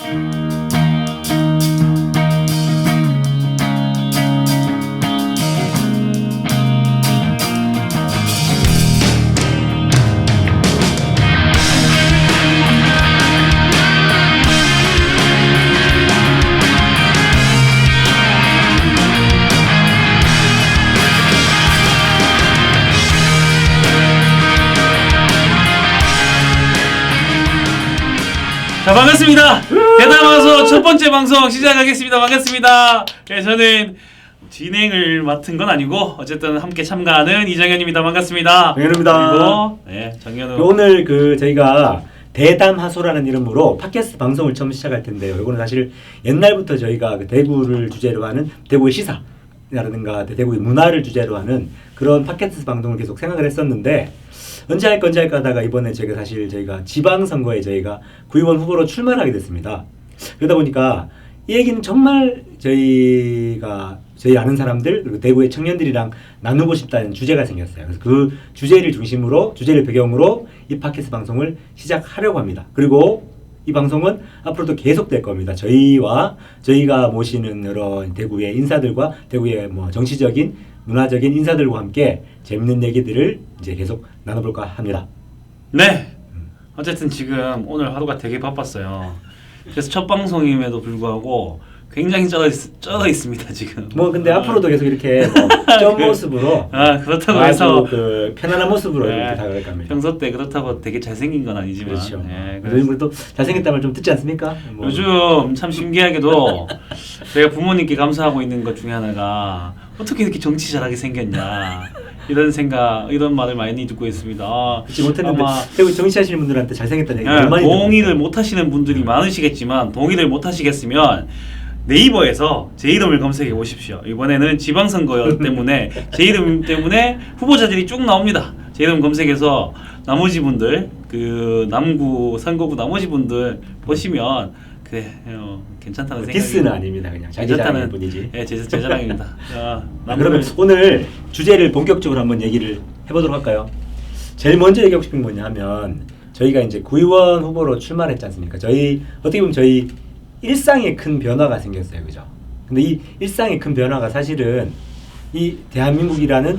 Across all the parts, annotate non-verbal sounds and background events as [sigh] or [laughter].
자 반갑습니다. 대담아서 첫 번째 방송 시작하겠습니다. 반갑습니다. 네, 저는 진행을 맡은 건 아니고 어쨌든 함께 참가하는 이정현입니다. 반갑습니다. 정현우입니다. 그리고 네 정현우. 오늘 그 저희가 대담하소라는 이름으로 팟캐스트 방송을 처음 시작할 텐데요. 이거는 사실 옛날부터 저희가 그 대구를 주제로 하는 대구의 시사 라든가 대구의 문화를 주제로 하는 그런 팟캐스트 방송을 계속 생각을 했었는데 언제 할까 언제 할까 하다가 이번에 저희가 사실 저희가 지방선거에 저희가 구의원 후보로 출마하게 됐습니다. 그러다 보니까 이 얘기는 정말 저희가 저희 아는 사람들 그리고 대구의 청년들이랑 나누고 싶다는 주제가 생겼어요. 그래서 그 주제를 중심으로 주제를 배경으로 이 팟캐스트 방송을 시작하려고 합니다. 그리고 이 방송은 앞으로도 계속될 겁니다. 저희와 저희가 모시는 여러 대구의 인사들과 대구의 뭐 정치적인 문화적인 인사들과 함께 재밌는 얘기들을 이제 계속 나눠볼까 합니다. 네. 어쨌든 지금 오늘 하루가 되게 바빴어요. 그래서 첫 방송임에도 불구하고 굉장히 쩔어, 있, 쩔어 있습니다 지금. 뭐 근데 앞으로도 계속 이렇게 [laughs] 뭐점 모습으로 아 그렇다고 아주 해서 그 편안한 모습으로 네. 이렇게 다가갈 겁니다. 평소 때 그렇다고 되게 잘생긴 건 아니지만. 그렇죠. 네, 요즘 그래도 잘생겼다는 말좀 듣지 않습니까? 뭐. 요즘 참 신기하게도 [laughs] 제가 부모님께 감사하고 있는 것 중에 하나가 어떻게 이렇게 정치 잘하게 생겼냐 이런 생각 이런 말을 많이 듣고 있습니다. 아, 듣지 못했는데 대구 정치하시는 분들한테 잘생겼다는 얘기 예, 얼마나 동의를 못 하시는 분들이 많으시겠지만 동의를 못 하시겠으면 네이버에서 제 이름을 검색해 보십시오. 이번에는 지방선거 [laughs] 때문에 제 이름 때문에 후보자들이 쭉 나옵니다. 제 이름 검색해서 나머지 분들 그 남구 선거구 나머지 분들 보시면 그래 어, 괜찮다는 생각이 디스는 아닙니다. 그냥 자기 자랑일 뿐이지. 예, 제, 제 자랑입니다. [laughs] 자, 아, 그러면 오늘 주제를 본격적으로 한번 얘기를 해보도록 할까요? 제일 먼저 얘기하고 싶은 게 뭐냐 하면 저희가 이제 구의원 후보로 출마를 했지 않습니까? 저희 어떻게 보면 저희 일상에 큰 변화가 생겼어요. 그죠? 근데 이 일상의 큰 변화가 사실은 이 대한민국이라는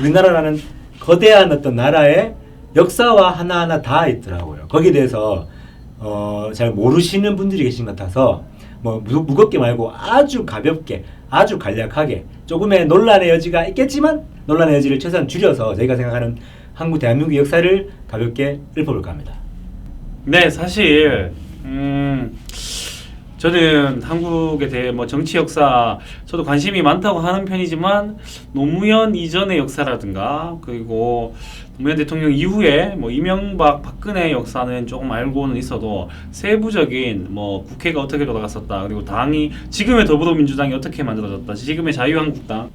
우리나라라는 거대한 어떤 나라의 역사와 하나하나 다 있더라고요. 거기에 대해서 어, 잘 모르시는 분들이 계신 것 같아서 뭐 무, 무겁게 말고 아주 가볍게 아주 간략하게 조금의 논란의 여지가 있겠지만 논란의 여지를 최소한 줄여서 저희가 생각하는 한국 대한민국 역사를 가볍게 읊어볼까 합니다. 네, 사실 음, 저는 한국에 대해 뭐 정치 역사 저도 관심이 많다고 하는 편이지만 노무현 이전의 역사라든가 그리고 노무현 대통령 이후에 뭐 이명박 박근혜 역사는 조금 알고는 있어도 세부적인 뭐 국회가 어떻게 돌아갔었다 그리고 당이 지금의 더불어민주당이 어떻게 만들어졌다 지금의 자유한국당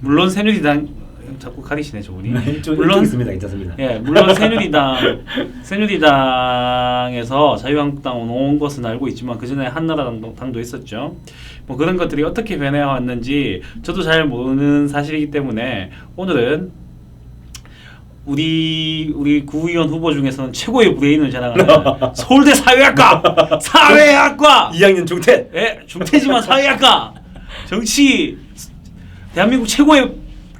물론 새누리당 자꾸 가리시네 저분이 이쪽 있습니다. 괜찮습니다. 예, 물론 [laughs] 새누리당 새누리당에서 자유한국당 온 것은 알고 있지만 그 전에 한나라당도 당도 있었죠. 뭐 그런 것들이 어떻게 변해 왔는지 저도 잘 모르는 사실이기 때문에 오늘은 우리 우리 구의원 후보 중에서는 최고의 브레인을 자랑하는 [laughs] 서울대 사회학과 [laughs] 사회학과 2학년 중퇴 예, 중퇴지만 사회학과 정치 대한민국 최고의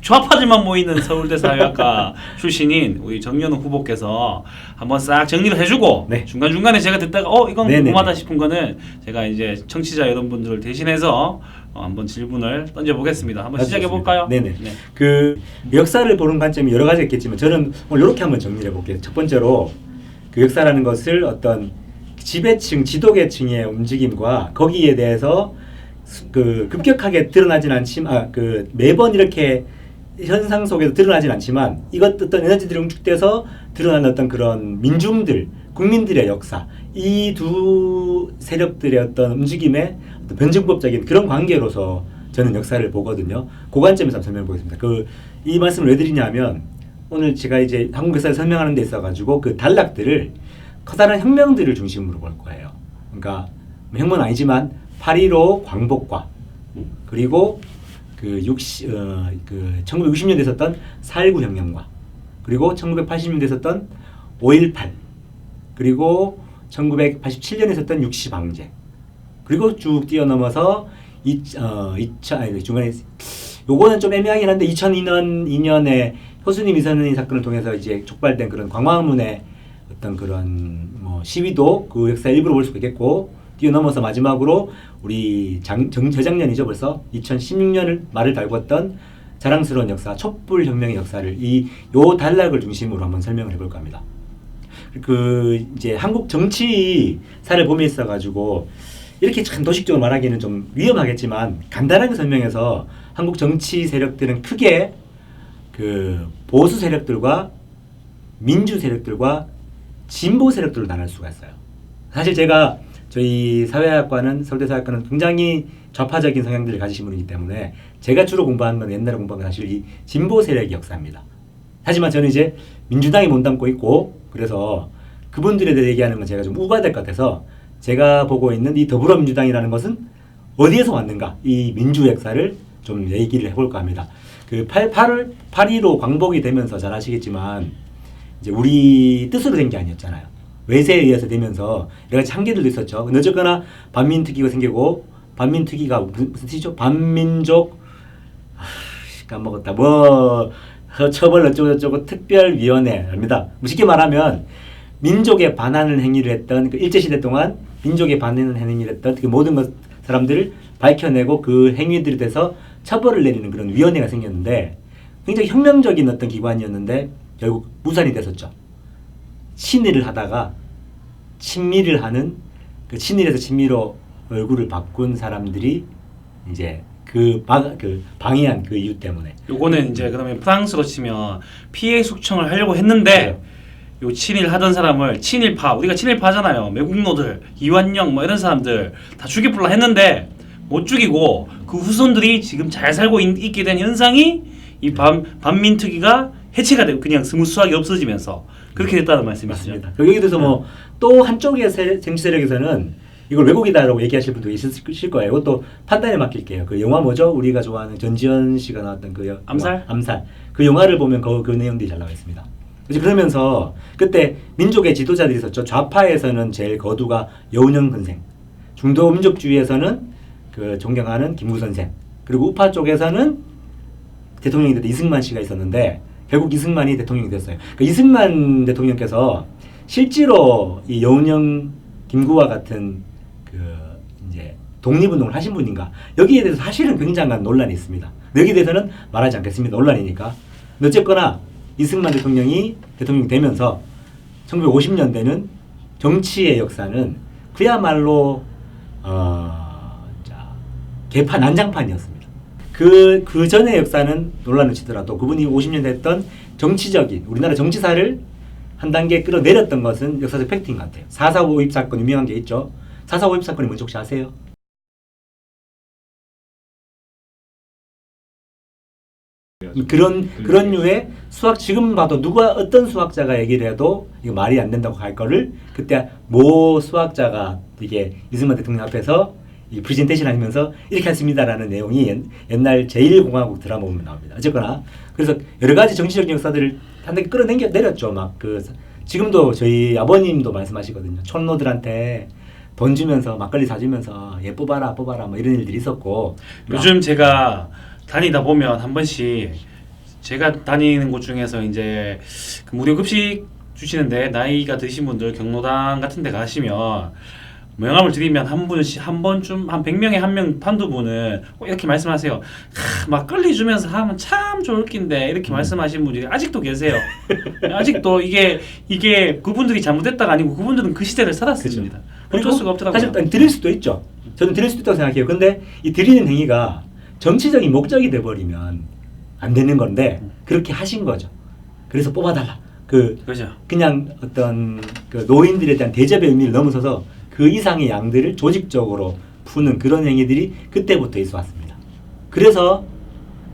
좌파들만 모이는 서울대 사회학과 출신인 우리 정연우 후보께서 한번 싹 정리를 해주고 네. 중간 중간에 제가 듣다가 어 이건 네네네. 궁금하다 싶은 거는 제가 이제 청취자 여러분들을 대신해서 어, 한번 질문을 던져보겠습니다. 한번 시작해 볼까요? 네네. 그 역사를 보는 관점이 여러 가지 있겠지만 저는 오늘 이렇게 한번 정리해 볼게요. 첫 번째로 그 역사라는 것을 어떤 지배층, 지도계층의 움직임과 거기에 대해서 수- 그 급격하게 드러나진 않지만 아, 그 매번 이렇게 현상 속에서 드러나진 않지만 이것 어떤 에너지들이 응축돼서 드러나는 어떤 그런 민중들, 국민들의 역사 이 두 세력들의 어떤 움직임의 어떤 변증법적인 그런 관계로서 저는 역사를 보거든요. 그 관점에서 설명해 보겠습니다. 그 이 말씀을 왜 드리냐면 오늘 제가 이제 한국 역사를 설명하는 데 있어 가지고 그 단락들을 커다란 혁명들을 중심으로 볼 거예요. 그러니까 뭐 혁명은 아니지만 8.15 광복과 그리고 그 60, 어, 그 1960년대 있었던 4.19 혁명과 그리고 1980년대 있었던 5.18 그리고 1987년에 있었던 육시방제 그리고 쭉 뛰어넘어서 이, 어, 2000, 아니, 중간에 요거는 좀 애매하긴 한데 2002년 2년에 효수님 이선희 사건을 통해서 이제 촉발된 그런 광화문의 어떤 그런 뭐 시위도 그 역사의 일부로 볼 수가 있겠고 뛰어넘어서 마지막으로 우리 장, 정, 재작년이죠 벌써 2016년을 말을 달궜던 자랑스러운 역사 촛불 혁명의 역사를 이 요 단락을 중심으로 한번 설명을 해볼까 합니다. 그 이제 한국 정치사를 보면 있어 가지고 이렇게 참 도식적으로 말하기는 좀 위험하겠지만 간단하게 설명해서 한국 정치 세력들은 크게 그 보수 세력들과 민주 세력들과 진보 세력들로 나눌 수가 있어요. 사실 제가 저희 사회학과는 서울대 사회학과는 굉장히 좌파적인 성향들을 가지신 분이기 때문에 제가 주로 공부한 건 옛날에 공부한 건 사실 이 진보 세력의 역사입니다. 하지만 저는 이제 민주당이 몸담고 있고 그래서 그분들에 대해 얘기하는 건 제가 좀 우가될 것 같아서 제가 보고 있는 이 더불어민주당이라는 것은 어디에서 왔는가 이 민주 역사를 좀 얘기를 해볼까 합니다. 그 8, 8월 8.15 광복이 되면서 잘 아시겠지만 이제 우리 뜻으로 된 게 아니었잖아요. 외세에 의해서 되면서 여러 가지 한계들도 있었죠. 근데 어쨌거나 반민특위가 생기고 반민특위가 무슨, 무슨 뜻이죠? 반민족 아, 까먹었다. 뭐 처벌 어쩌고저쩌고 특별위원회입니다. 뭐 쉽게 말하면 민족에 반하는 행위를 했던 그 일제시대 동안 민족에 반하는 행위를 했던 그 모든 것 사람들을 밝혀내고 그 행위들에 대해서 처벌을 내리는 그런 위원회가 생겼는데 굉장히 혁명적인 어떤 기관이었는데 결국 무산이 됐었죠. 친일을 하다가 친미를 하는 그 친일에서 친미로 얼굴을 바꾼 사람들이 이제 그, 방, 그 방해한 그 이유 때문에. 요거는 이제 그다음에 프랑스로 치면 피해 숙청을 하려고 했는데 요 친일 하던 사람을 친일파 우리가 친일파잖아요 매국노들 이완영 뭐 이런 사람들 다 죽여불라 했는데 못 죽이고 그 후손들이 지금 잘 살고 있, 게된 현상이 이 반, 반민특위가 해체가 되고 그냥 스무스하게 없어지면서 그렇게 됐다는 말씀이시죠. 여기에 대해서 뭐 또 한쪽의 세- 정치 세력에서는 이걸 왜곡이다라고 얘기하실 분도 있으실 거예요. 이것도 판단에 맡길게요. 그 영화 뭐죠? 우리가 좋아하는 전지현 씨가 나왔던 그 암살? 영화, 암살. 그 영화를 보면 그, 그 내용들이 잘 나와 있습니다. 이제 그러면서 그때 민족의 지도자들이 있었죠. 좌파에서는 제일 거두가 여운형 선생, 중도 민족주의에서는 그 존경하는 김구 선생, 그리고 우파 쪽에서는 대통령이 됐던 이승만 씨가 있었는데 결국 이승만이 대통령이 됐어요. 그 이승만 대통령께서 실제로 이 여운형 김구와 같은 그 이제 독립운동을 하신 분인가 여기에 대해서 사실은 굉장한 논란이 있습니다. 여기에 대해서는 말하지 않겠습니다. 논란이니까. 어쨌거나 이승만 대통령이 대통령이 되면서 1950년대는 정치의 역사는 그야말로 어, 자, 개판 난장판이었습니다. 그, 그 전의 역사는 논란을 치더라도 그분이 50년대 했던 정치적인 우리나라 정치사를 한 단계 끌어내렸던 것은 역사적 팩트인 것 같아요. 4.4 5입 사건 유명한 게 있죠. 4.4 5입 사건이 뭔지 혹시 아세요? 그런 그런 류의 수학 지금 봐도 누가 어떤 수학자가 얘기를 해도 이거 말이 안 된다고 할 거를 그때 모 수학자가 이게 이승만 대통령 앞에서 이 프레젠테이션 하면서 이렇게 했습니다라는 내용이 옛, 옛날 제1공화국 드라마 보면 나옵니다. 어쨌거나 그래서 여러 가지 정치적 역사들을 한 단계 끌어내려 내렸죠. 막 그 지금도 저희 아버님도 말씀하시거든요. 촌노들한테 돈 주면서 막걸리 사주면서 얘 뽑아라 뽑아라 뭐 이런 일들이 있었고 요즘 제가 다니다 보면 한 번씩 제가 다니는 곳 중에서 이제 그 무료 급식 주시는데 나이가 드신 분들 경로당 같은 데 가시면 명함을 드리면 한 분씩 한 번쯤 한 100명에 한 명 한두 분은 꼭 이렇게 말씀하세요. 하, 막걸리 주면서 하면 참 좋을 낀데 이렇게 음. 말씀하시는 분들이 아직도 계세요. 아직도 이게 이게 그분들이 잘못했다가 아니고 그분들은 그 시대를 살았습니다. 어쩔 수가 없더라고요. 사실 드릴 수도 있죠. 저는 드릴 수도 있다고 생각해요. 근데 이 드리는 행위가 정치적인 목적이 돼버리면 안 되는 건데 그렇게 하신 거죠. 그래서 뽑아달라. 그 그죠. 그냥 어떤 그 노인들에 대한 대접의 의미를 넘어서서 그 이상의 양들을 조직적으로 푸는 그런 행위들이 그때부터 있어 왔습니다. 그래서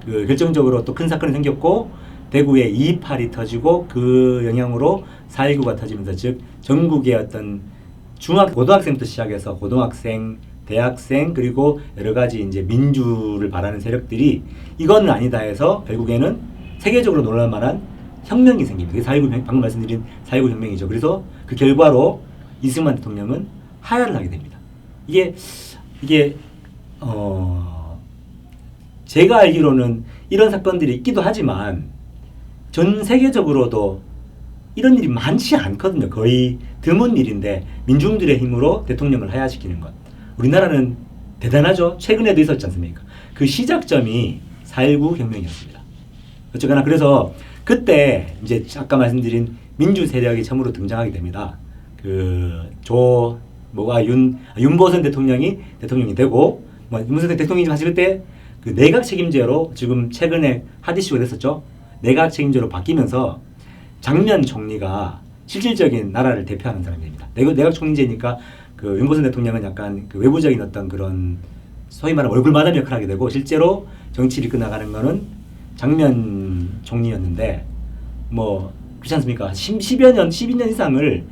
그 결정적으로 또 큰 사건이 생겼고 대구에 2.28이 터지고 그 영향으로 4.19가 터지면서 즉 전국의 어떤 중학 고등학생부터 시작해서 고등학생 대학생 그리고 여러 가지 이제 민주를 바라는 세력들이 이건 아니다 해서 결국에는 세계적으로 놀랄 만한 혁명이 생깁니다. 그게 4.19 혁- 방금 말씀드린 4.19 혁명이죠. 그래서 그 결과로 이승만 대통령은 하야를 하게 됩니다. 이게 이게 어 제가 알기로는 이런 사건들이 있기도 하지만 전 세계적으로도 이런 일이 많지 않거든요. 거의 드문 일인데 민중들의 힘으로 대통령을 하야시키는 것. 우리나라는 대단하죠. 최근에도 있었지 않습니까? 그 시작점이 4.19 혁명이었습니다. 어쨌거나 그래서 그때 이제 아까 말씀드린 민주 세력이 처음으로 등장하게 됩니다. 그조 뭐가 윤 아, 윤보선 대통령이 대통령이 되고 뭐 윤보선 대통령이 사실 그때 그 내각 책임제로 지금 최근에 핫 이슈가 됐었죠. 내각 책임제로 바뀌면서 장면 총리가 실질적인 나라를 대표하는. 내각, 내각 총리제니까 그 윤보선 대통령은 약간 그 외부적인 어떤 그런 소위 말하는 얼굴 마담 역할을 하게 되고 실제로 정치를 이끌어 나가는 거는 장면 총리였는데 뭐 그렇지 않습니까? 10, 10 여 년, 12년 이상을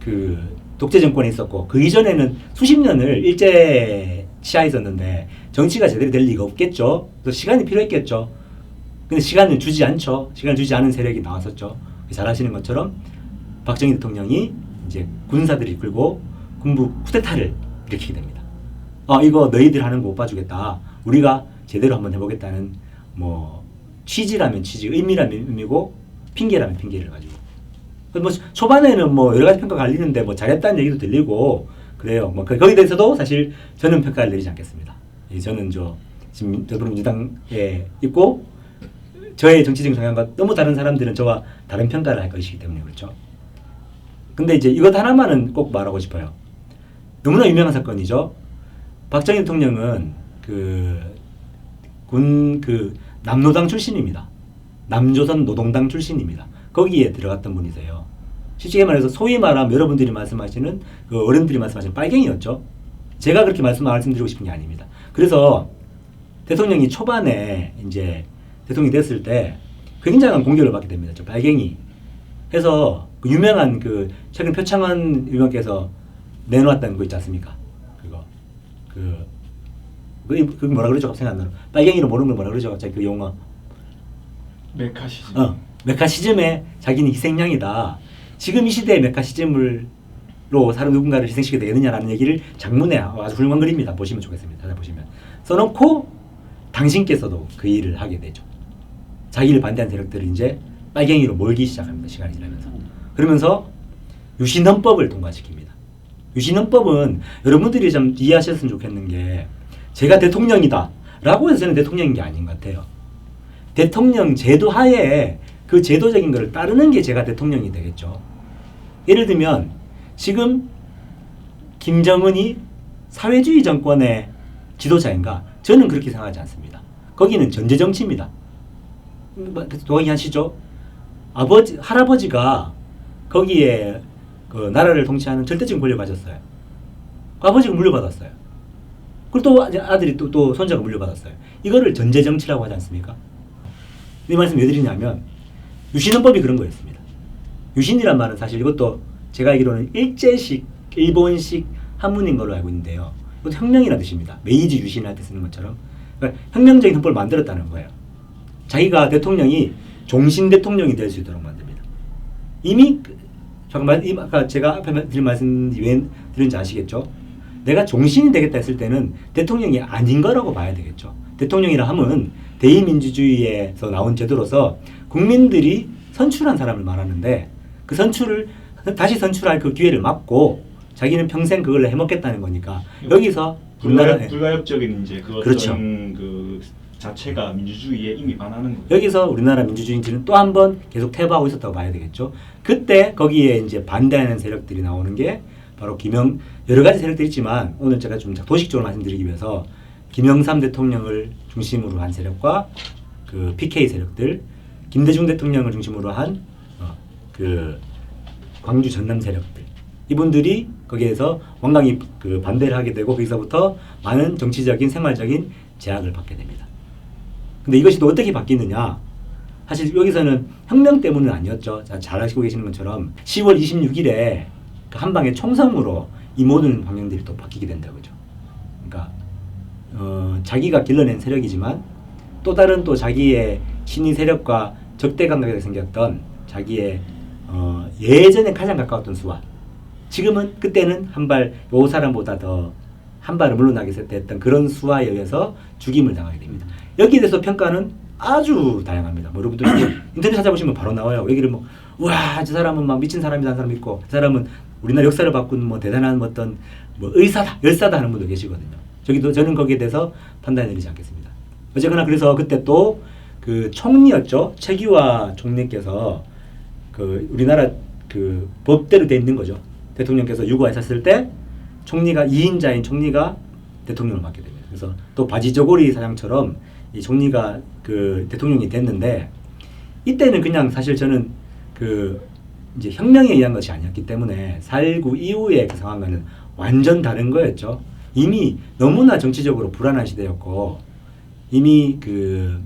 그 독재 정권에 있었고 그 이전에는 수십 년을 일제 치하에 있었는데 정치가 제대로 될 리가 없겠죠. 그래서 시간이 필요했겠죠. 근데 시간을 주지 않죠. 시간을 주지 않은 세력이 나왔었죠. 잘 아시는 것처럼 박정희 대통령이 이제 군사들을 이끌고 군부 쿠데타를 일으키게 됩니다. 아 이거 너희들 하는 거 못 봐주겠다. 우리가 제대로 한번 해보겠다는 뭐 취지라면 취지, 의미라면 의미고 핑계라면 핑계를 가지고. 뭐 초반에는 뭐 여러 가지 평가 갈리는데 뭐 잘했다는 얘기도 들리고 그래요. 뭐 그- 거기에 대해서도 사실 저는 평가를 내리지 않겠습니다. 예, 저는 저 지금 더불어민주당에 있고 저의 정치적 성향과 너무 다른 사람들은 저와 다른 평가를 할 것이기 때문에 그렇죠. 근데 이제 이것 하나만은 꼭 말하고 싶어요. 너무나 유명한 사건이죠. 박정희 대통령은 그 군 그 남노당 출신입니다. 남조선 노동당 출신입니다. 거기에 들어갔던 분이세요. 솔직히 말해서 소위 말하면 여러분들이 말씀하시는 그 어른들이 말씀하시는 빨갱이였죠. 제가 그렇게 말씀 말씀드리고 싶은 게 아닙니다. 그래서 대통령이 초반에 이제 대통령이 됐을 때 굉장한 공격을 받게 됩니다. 저 빨갱이. 해서 그 유명한 그 최근 표창원 의원께서 내놓았던 거 있지 않습니까? 그거 그 그, 그 뭐라 그러죠? 갑자기 안 나요. 빨갱이로 모르는 걸 뭐라 그러죠? 갑자기 그 용어. 메카시즘. 어, 메카시즘의 자기는 희생양이다. 지금 이 시대에 메카시즘으로 사람 누군가를 희생시켜야 되느냐라는 얘기를 장문에 아주 훌륭한 글입니다. 보시면 좋겠습니다. 찾아보시면. 써놓고 당신께서도 그 일을 하게 되죠. 자기를 반대한 세력들을 이제 빨갱이로 몰기 시작합니다. 시간이 지나면서. 그러면서 유신헌법을 통과시킵니다. 유신헌법은 여러분들이 좀 이해하셨으면 좋겠는 게 제가 대통령이다 라고 해서 저는 대통령인 게 아닌 것 같아요. 대통령 제도 하에 그 제도적인 것을 따르는 게 제가 대통령이 되겠죠. 예를 들면 지금 김정은이 사회주의 정권의 지도자인가? 저는 그렇게 생각하지 않습니다. 거기는 전제 정치입니다. 뭐, 동의하시죠? 아버지 할아버지가 거기에 그 나라를 통치하는 절대적인 권력을 가졌어요. 그 아버지가 물려받았어요. 그리고 또 아들이 또, 또 손자가 물려받았어요. 이거를 전제 정치라고 하지 않습니까? 이 말씀 왜 드리냐면 유신헌법이 그런 거였습니다. 유신이란 말은 사실 이것도 제가 알기로는 일제식 일본식 한문인 걸로 알고 있는데요. 이것도 혁명이라는 뜻입니다. 메이지 유신할 때 쓰는 것처럼 그러니까 혁명적인 헌법을 만들었다는 거예요. 자기가 대통령이 종신 대통령이 될 수 있도록 만듭니다. 이미 그- 잠깐만 이 아까 제가 앞에 드린 말씀 왜 드린지 아시겠죠? 내가 종신이 되겠다 했을 때는 대통령이 아닌 거라고 봐야 되겠죠. 대통령이라 함은 대의민주주의에서 나온 제도로서 국민들이 선출한 사람을 말하는데 그 선출을 다시 선출할 그 기회를 막고 자기는 평생 그걸 해먹겠다는 거니까 여기서 우리나라 불가역, 불가역적인 이제 그 그렇죠. 그 자체가 민주주의에 이미 반하는 거예요. 여기서 우리나라 민주주의인지는 또 한 번 계속 퇴보하고 있었다고 봐야 되겠죠. 그때 거기에 이제 반대하는 세력들이 나오는 게 바로 김영 여러 가지 세력들이 있지만 오늘 제가 좀 도식적으로 말씀드리기 위해서 김영삼 대통령을 중심으로 한 세력과 그 PK 세력들, 김대중 대통령을 중심으로 한 어, 그 광주 전남 세력들 이분들이 거기에서 완강히 그 반대를 하게 되고 거기서부터 많은 정치적인 생활적인 제약을 받게 됩니다. 근데 이것이 또 어떻게 바뀌느냐? 사실 여기서는 혁명 때문은 아니었죠. 자, 잘 아시고 계시는 것처럼 10월 26일에 그 한방의 총성으로 이 모든 방향들이 또 바뀌게 된다 그죠. 그러니까 어, 자기가 길러낸 세력이지만 또 다른 또 자기의 친위 세력과 적대 감각이 생겼던 자기의 어, 예전에 가장 가까웠던 수와 지금은 그때는 한 발 요 사람보다 더 한 발을 물러나게 됐던 그런 수와에 의해서 죽임을 당하게 됩니다. 여기에 대해서 평가는 아주 다양합니다. 뭐 여러분들 [clears throat] 인터넷 찾아보시면 바로 나와요. 여기를 뭐, 와, 저 사람은 막 미친 사람이라는 사람 있고, 저 사람은 우리나라 역사를 바꾼 뭐 대단한 어떤 뭐 의사다, 열사다 하는 분도 계시거든요. 저기도 저는 거기에 대해서 판단을 내리지 않겠습니다. 어쨌거나 그래서 그때 또 그 총리였죠. 최기화 총리께서 그 우리나라 그 법대로 돼 있는 거죠. 대통령께서 유고하셨을 때 총리가 2인자인 총리가 대통령을 맡게 됩니다. 그래서 또 바지 저고리 사장처럼 이 총리가 그 대통령이 됐는데 이때는 그냥 사실 저는 그 이제 혁명에 의한 것이 아니었기 때문에 4.19 이후의 그 상황과는 완전 다른 거였죠. 이미 너무나 정치적으로 불안한 시대였고 이미 그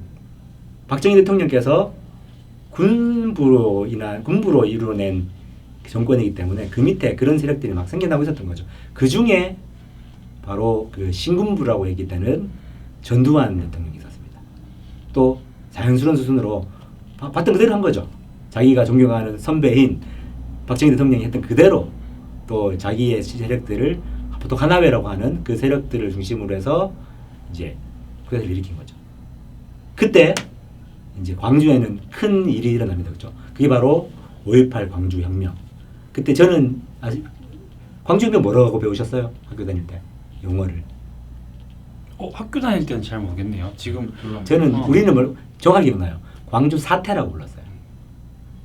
박정희 대통령께서 군부로 인한 군부로 이루어낸 정권이기 때문에 그 밑에 그런 세력들이 막 생겨나고 있었던 거죠. 그 중에 바로 그 신군부라고 얘기되는 전두환 대통령이 있었습니다. 또 자연스러운 수순으로 바- 봤던 그대로 한 거죠. 자기가 존경하는 선배인 박정희 대통령이 했던 그대로 또 자기의 세력들을 보통 하나회라고 하는 그 세력들을 중심으로 해서 이제 그것을 일으킨 거죠. 그때 이제 광주에는 큰 일이 일어납니다. 그죠? 그게 바로 5.18 광주 혁명. 그때 저는 아직 광주 혁명 뭐라고 배우셨어요? 학교 다닐 때 용어를. 어, 학교 다닐 때는 잘 모르겠네요. 지금 저는 어. 우리는 뭘 정확히 기억나요. 광주 사태라고 불렀어요.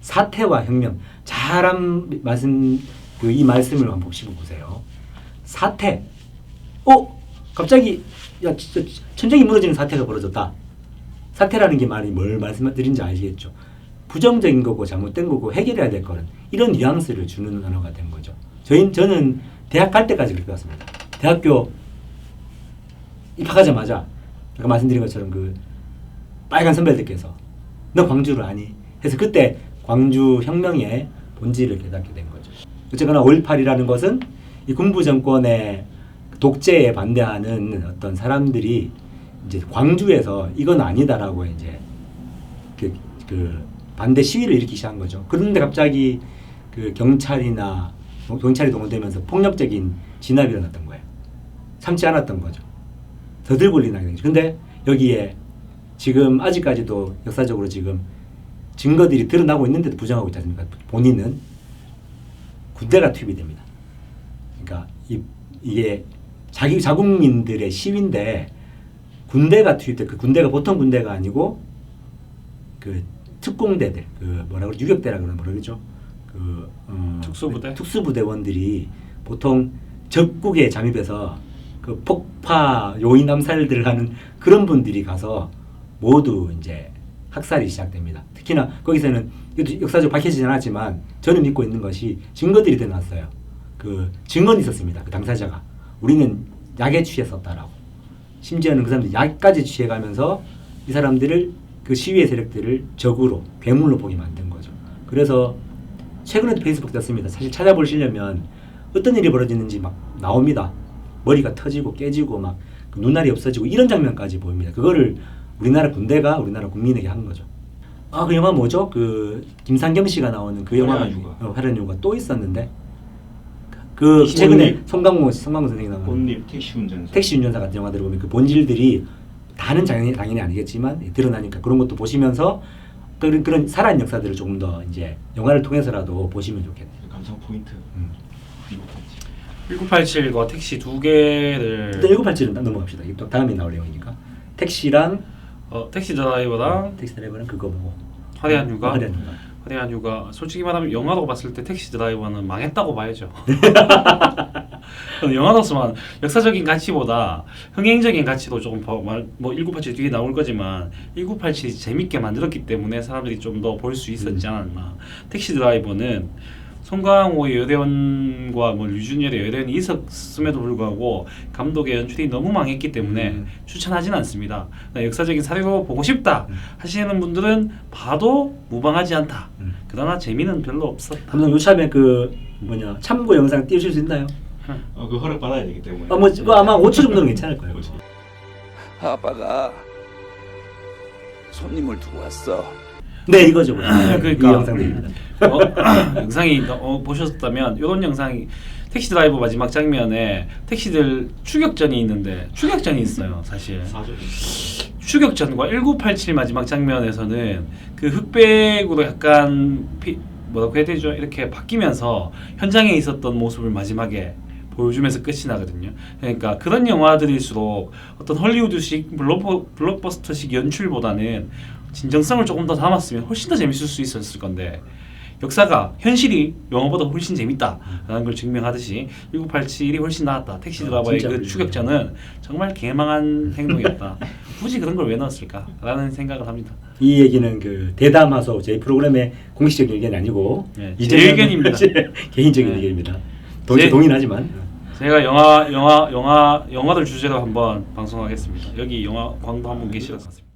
사태와 혁명. 잘한 말씀 그 이 말씀을 한번 보시고 보세요. 사태. 어? 갑자기 야 진짜 천장이 무너지는 사태가 벌어졌다. 사태라는 게 말이 뭘 말씀드린지 아시겠죠? 부정적인 거고 잘못된 거고 해결해야 될 거는 이런 뉘앙스를 주는 언어가 된 거죠. 저희 저는 대학 갈 때까지 그렇게 봤습니다. 대학교 입학하자마자 아까 말씀드린 것처럼 그 빨간 선배들께서 너 광주를 아니? 해서 그때 광주 혁명의 본질을 깨닫게 된 거죠. 어쨌거나 5.18이라는 것은 이 군부 정권의 독재에 반대하는 어떤 사람들이 이제 광주에서 이건 아니다라고 이제 그, 그 반대 시위를 일으키기 시작한 거죠. 그런데 갑자기 그 경찰이나 경찰이 동원되면서 폭력적인 진압이 일어났던 거예요. 참지 않았던 거죠. 더 들고 올리는 거죠. 근데 여기에 지금 아직까지도 역사적으로 지금 증거들이 드러나고 있는데도 부정하고 있지 않습니까? 본인은 군대가 투입이 됩니다. 그러니까 이, 이게 자기 자국민들의 시위인데 군대가 투입돼 그 군대가 보통 군대가 아니고 그 특공대들 그 뭐라 그러 유격대라 그러나 뭐라 그러죠? 그 어, 특수부대? 특수부대원들이 보통 적국에 잠입해서 그 폭파 요인 암살들을 하는 그런 분들이 가서 모두 이제 학살이 시작됩니다. 특히나 거기서는 이것도 역사적으로 밝혀지지 않았지만 저는 믿고 있는 것이 증거들이 드러났어요. 그 증언이 있었습니다. 그 당사자가 우리는 약에 취했었다라고. 심지어는 그 사람들이 약까지 취해가면서 이 사람들을 그 시위의 세력들을 적으로 괴물로 보게 만든 거죠. 그래서 최근에도 페이스북 떴습니다. 사실 찾아보시려면 어떤 일이 벌어지는지 막 나옵니다. 머리가 터지고 깨지고 막그 눈알이 없어지고 이런 장면까지 보입니다. 그거를 우리나라 군대가 우리나라 국민에게 한 거죠. 아 그 영화 뭐죠? 그 김상경 씨가 나오는 그 영화가 화려한. 어, 화려한 휴가 또 있었는데 그 최근에 송강호 송강호 선생이 나오는 꽃잎 택시 운전사. 택시 운전사 같은 영화들을 보면 그 본질들이 다는 당연히 당연히 아니겠지만 드러나니까 그런 것도 보시면서 그런 그런 살아있는 역사들을 조금 더 이제 영화를 통해서라도 보시면 좋겠네요. 감성 포인트. 음. 이거 같이. 1987과 택시 두 개를 일단 1987은 넘어갑시다. 이게 또 다음에 나올 내용이니까 택시랑 어, 택시 드라이버랑 택시 드라이버는 그거 보고 화려한 휴가 화려한 휴가. 화려한 휴가 솔직히 말하면 영화로 봤을 때 택시 드라이버는 망했다고 봐야죠. [laughs] 영화로서만 역사적인 가치보다 흥행적인 가치도 조금 더 말- 뭐1987 뒤에 나올 거지만 1987이 재밌게 만들었기 때문에 사람들이 좀 더 볼 수 있었지 음. 않았나. 택시 드라이버는 송강호의 여대원과 뭐 류준열의 여대원이 있었음에도 불구하고 감독의 연출이 너무 망했기 때문에 음. 추천하진 않습니다. 그러니까 역사적인 사례로 보고 싶다 음. 하시는 분들은 봐도 무방하지 않다. 음. 그러나 재미는 별로 없었다. 감독 요참에 그 뭐냐 참고 영상 띄우실 수 있나요? 어, 그 허락 받아야 되기 때문에. 아, 뭐 그거 아마 5초 정도는 괜찮을 거예요. 아빠가 손님을 두고 왔어. 네 이거죠. [laughs] 이 그러니까 영상들입니다. 어, [clears throat] 영상이 어, 보셨다면 이런 영상이 택시 드라이버 마지막 장면에 택시들 추격전이 있는데 추격전이 있어요 사실. 추격전과 1987 마지막 장면에서는 그 흑백으로 약간 피, 뭐라고 해야 되죠 이렇게 바뀌면서 현장에 있었던 모습을 마지막에 보여주면서 끝이 나거든요. 그러니까 그런 영화들일수록 어떤 헐리우드식 블록버, 블록버스터식 연출보다는 진정성을 조금 더 담았으면 훨씬 더 재밌을 수 있었을 건데 역사가 현실이 영화보다 훨씬 재밌다라는 걸 증명하듯이 1987이 훨씬 나았다. 택시 아, 드라이버의 진짜 그. 추격전은 정말 개망한 [laughs] 행동이었다. 굳이 그런 걸 왜 넣었을까라는 생각을 합니다. 이 얘기는 그 대담하소 제 프로그램의 공식적인 의견이 아니고 네, 제 의견입니다. [laughs] 개인적인 네. 의견입니다. 제- 동의하지만 제가 영화 영화 영화 영화를 주제로 한번 방송하겠습니다. 여기 영화 광도 한분 계시는 것 같습니다.